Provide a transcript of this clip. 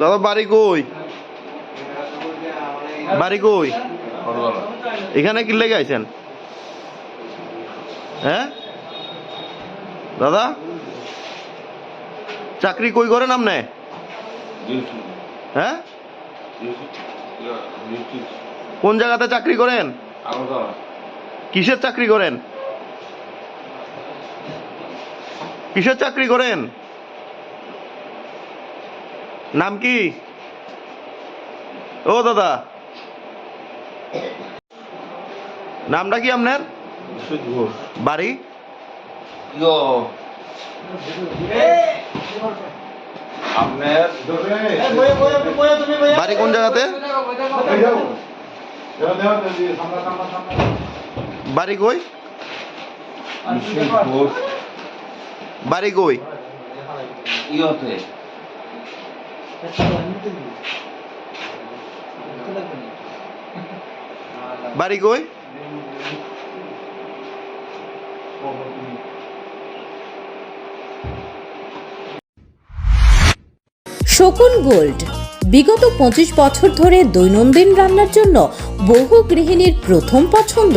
দাদা, বাড়ি কই? বাড়ি কই? এখানে কি লেগে আইছেন? হ্যাঁ? দাদা? চাকরি কই করেন আপনি? হ্যাঁ? কোন জায়গাতে চাকরি করেন? কিসের চাকরি করেন? কিসের চাকরি করেন? নাম কি? ও দাদা। নামটা কি আপনার? বাড়ি? বাড়ি কোন জায়গাতে? বাড়ি কই? বাড়ি কই? ইয়তে। বাড়ি কই শকুন গোল্ড বিগত পঁচিশ বছর ধরে দৈনন্দিন রান্নার জন্য বহু গৃহিণীর প্রথম পছন্দ।